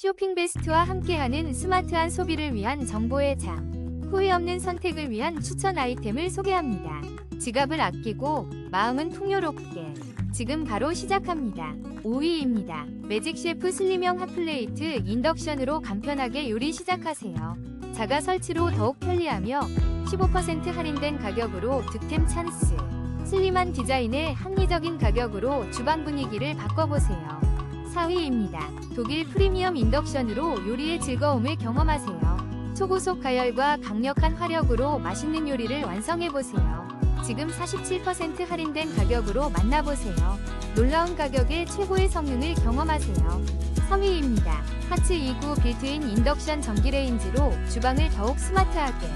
쇼핑 베스트와 함께하는 스마트한 소비를 위한 정보의 장. 후회 없는 선택을 위한 추천 아이템을 소개합니다. 지갑을 아끼고 마음은 풍요롭게. 지금 바로 시작합니다. 5위입니다. 매직 셰프 슬림형 핫플레이트 인덕션으로 간편하게 요리 시작하세요. 자가 설치로 더욱 편리하며 15% 할인된 가격으로 득템 찬스. 슬림한 디자인에 합리적인 가격으로 주방 분위기를 바꿔보세요. 4위입니다. 독일 프리미엄 인덕션으로 요리의 즐거움을 경험하세요. 초고속 가열과 강력한 화력으로 맛있는 요리를 완성해보세요. 지금 47% 할인된 가격으로 만나보세요. 놀라운 가격에 최고의 성능을 경험하세요. 3위입니다. 하츠 29 빌트인 인덕션 전기레인지로 주방을 더욱 스마트하게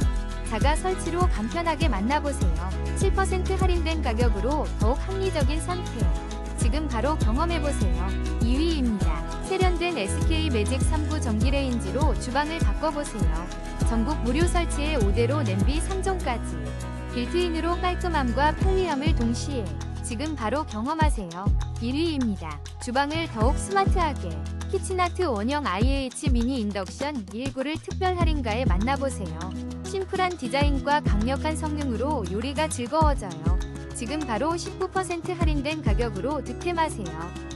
자가 설치로 간편하게 만나보세요. 7% 할인된 가격으로 더욱 합리적인 선택. 지금 바로 경험해보세요. 2위입니다. 세련된 SK 매직 3구 전기레인지로 주방을 바꿔보세요. 전국 무료 설치에 5대로 냄비 3종까지. 빌트인으로 깔끔함과 편리함을 동시에 지금 바로 경험하세요. 1위입니다. 주방을 더욱 스마트하게 키친아트 원형 IH 미니 인덕션 19를 특별 할인가에 만나보세요. 심플한 디자인과 강력한 성능으로 요리가 즐거워져요. 지금 바로 19% 할인된 가격으로 득템하세요.